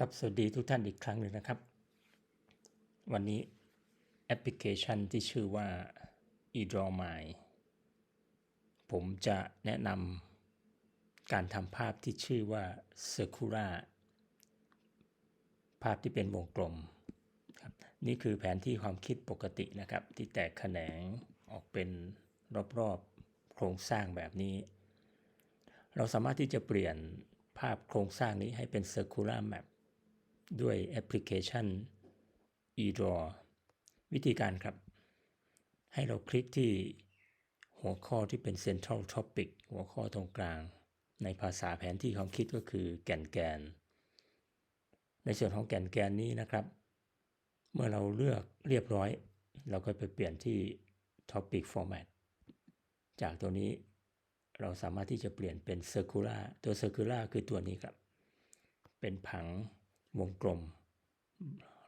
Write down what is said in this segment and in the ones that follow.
ครับสวัสดีทุกท่านอีกครั้งหนึ่งนะครับ วันนี้แอปพลิเคชันที่ชื่อว่า eDrawMy ผมจะแนะนำการทำภาพที่ชื่อว่า Sakura ภาพที่เป็นวงกลมครับนี่คือแผนที่ความคิดปกตินะครับ ที่แตกแขนงออกเป็นรอบๆโครงสร้างแบบนี้ เราสามารถที่จะเปลี่ยนภาพโครงสร้างนี้ให้เป็น Circular Map ด้วยแอปพลิเคชัน eDraw วิธีการครับ ให้เราคลิกที่หัวข้อที่เป็น Central Topic หัวข้อตรงกลาง ในภาษาแผนที่ความคิดก็คือแก่นแกน ในส่วนของแก่นแกนนี้นะครับ เมื่อเราเลือกเรียบร้อย เราก็ไปเปลี่ยนที่ Topic Format จากตัวนี้เราสามารถที่จะเปลี่ยนเป็น Circular ตัว Circular คือตัวนี้ครับ เป็นผัง วงกลม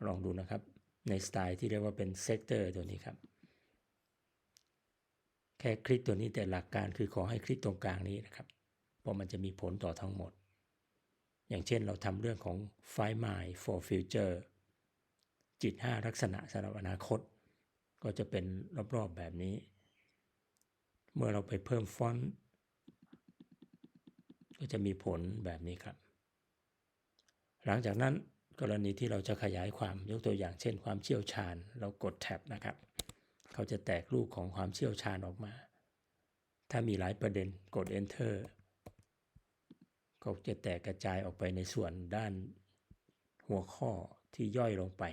ลองดูนะครับ ในสไตล์ที่เรียกว่าเป็นเซกเตอร์ตัวนี้ครับ แค่คลิกตัวนี้แต่หลักการคือขอให้คลิกตรงกลางนี้นะครับ เพราะมันจะมีผลต่อทั้งหมด อย่างเช่นเราทำเรื่องของ Find My for Future จิต 5 ลักษณะสำหรับอนาคต ก็จะเป็นรอบๆแบบนี้ เมื่อเราไปเพิ่มฟอนต์ก็จะมีผลแบบนี้ครับ หลังจากนั้นกรณีที่เราจะขยายความยกตัวอย่างเช่น ความเชี่ยวชาญ เรากดแท็บนะครับ เขาจะแตกรูปของความเชี่ยวชาญออกมา ถ้ามีหลายประเด็นกด Enter ก็จะแตกกระจายออกไปในส่วนด้านหัวข้อที่ย่อยลงไป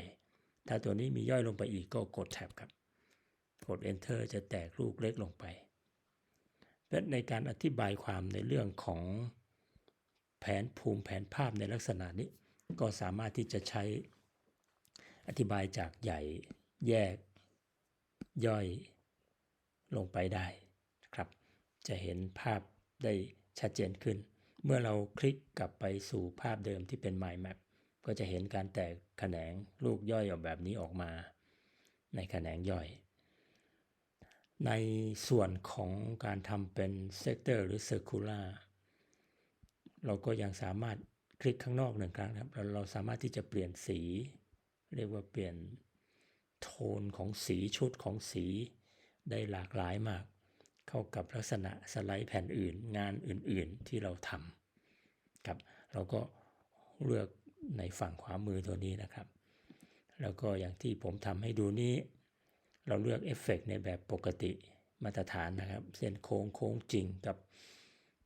ถ้าตัวนี้มีย่อยลงไปอีกก็กดแท็บครับ กด Enter จะแตกรูปเล็กลงไปและในการอธิบายความในเรื่องของแผนภูมิแผนภาพในลักษณะนี้ ก็สามารถที่จะใช้อธิบายจากใหญ่แยกย่อยลงไปได้ครับ จะเห็นภาพได้ชัดเจนขึ้น เมื่อเราคลิกกลับไปสู่ภาพเดิมที่เป็น Mind Map ก็จะเห็นการแตกแขนงลูกย่อยออกแบบนี้ออกมา ในแขนงย่อย ในส่วนของการทำเป็นเซกเตอร์หรือ Circular เราก็ยังสามารถ ลิกข้างนอกหนึ่งครั้งครับแล้วเราสามารถที่จะเปลี่ยนสี เรียกว่าเปลี่ยนโทนของสีชุดของสีได้หลากหลายมาก เข้ากับลักษณะสไลด์แผ่นอื่น งานอื่นๆที่เราทำครับเราก็เลือกในฝั่งขวามือตัวนี้นะครับ แล้วก็อย่างที่ผมทำให้ดูนี้ เราเลือกเอฟเฟกในแบบปกติมาตรฐานนะครับ เส้นโค้งโค้งจริงกับ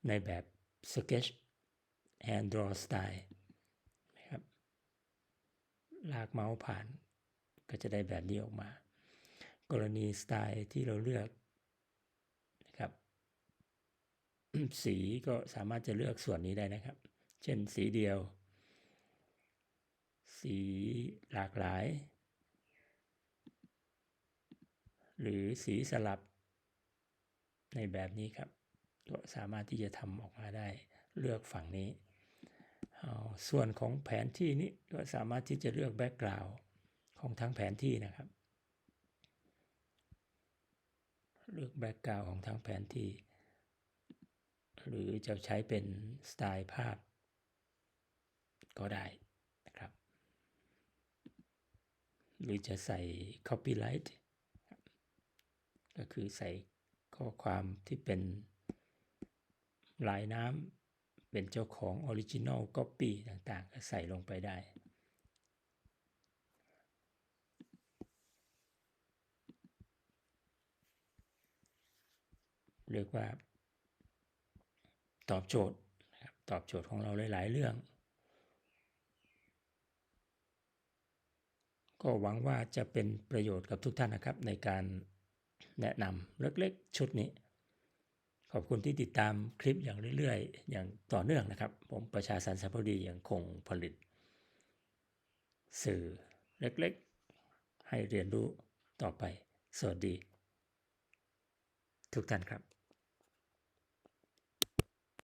ในแบบ Sketch Hand Draw Style นะครับลากเมาส์ผ่านก็จะได้แบบนี้ออกมา กรณีสไตล์ที่เราเลือกนะครับสีก็สามารถจะเลือกส่วนนี้ได้นะครับ เช่นสีเดียว สีหลากหลาย หรือสีสลับในแบบนี้ครับ ก็สามารถที่จะทำออกมาได้เลือกฝั่งนี้ ส่วนของแผนที่นี้ก็สามารถที่จะเลือกแบ็กกราวด์ของทั้งแผนที่นะครับ เลือกแบ็กกราวด์ของทั้งแผนที่ หรือจะใช้เป็นสไตล์ภาพ ก็ได้นะครับ หรือจะใส่ copyright ก็คือใส่ข้อความที่เป็นลายน้ำ เป็นเจ้าของ Original Copy ต่างๆ ก็ใส่ลงไปได้ เรียกว่า ตอบโจทย์ครับตอบโจทย์ของเราหลาย ๆ เรื่อง ก็หวังว่าจะเป็นประโยชน์กับทุกท่านนะครับในการแนะนำเล็ก ๆ ชุดนี้ ขอบคุณที่ติดตามคลิปอย่างเรื่อยๆ อย่างต่อเนื่องนะครับ ผมประชาสันสัมพดียังคงผลิต สื่อเล็กๆ ให้เรียนรู้ต่อไป สวัสดี ทุกท่านครับ